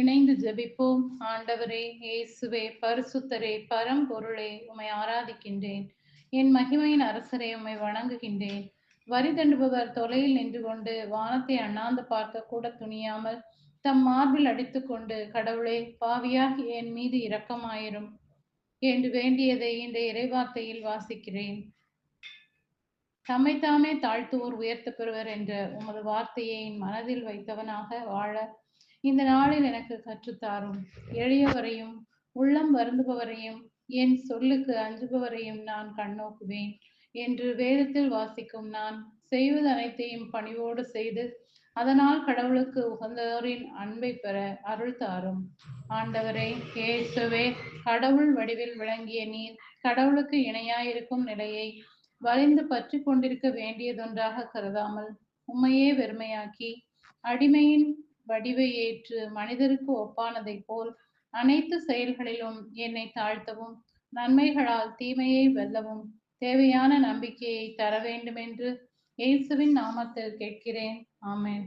இணைந்து ஜெபிப்போம். ஆண்டவரே இயேசுவே பரிசுத்தரே பரம்பொருளே உமை ஆராதிக்கின்றேன். என் மகிமையின் அரசரே உம்மை வணங்குகின்றேன். வரி தண்டுபவர் தொலையில் நின்று கொண்டு வானத்தை அண்ணாந்து பார்க்க கூட துணியாமல் தம் மார்பில் அடித்துக்கொண்டு கடவுளே பாவியாகி என் மீது இரக்கமாயிரும். என்று வேண்டியதை இந்த இறைவார்த்தையில் வாசிக்கிறேன். தம்மைத்தாமே தாழ்த்துவோர் உயர்த்த பெறுவர் என்ற உமது வார்த்தையை என் மனதில் வைத்தவனாக வாழ இந்த நாளில் எனக்கு கற்றுத்தாரும். எளியவரையும் உள்ளம் வருந்துபவரையும் என் சொல்லுக்கு அஞ்சுபவரையும் நான் கண்ணோக்குவேன். என்று வேதத்தில் வாசிக்கும் நான் செய்வது அனைத்தையும் பணிவோடு செய்து அதனால் கடவுளுக்கு உகந்தோரின் அன்பை பெற அருள் தாரும். ஆண்டவரே இயேசுவே கடவுள் வடிவில் விளங்கிய நீர் கடவுளுக்கு இணையாயிருக்கும் நிலையை வலிந்து பற்றி கொண்டிருக்க வேண்டியதொன்றாக கருதாமல் உம்மையே வெறுமையாக்கி அடிமையின் வடிவை ஏற்று மனிதருக்கு ஒப்பானதைப் போல் அனைத்து செயல்களிலும் என்னை தாழ்த்தவும் நன்மைகளால் தீமையை வெல்லவும் தேவையான நம்பிக்கையை தர வேண்டும் என்று இயேசுவின் நாமத்தில் கேட்கிறேன். ஆமேன்.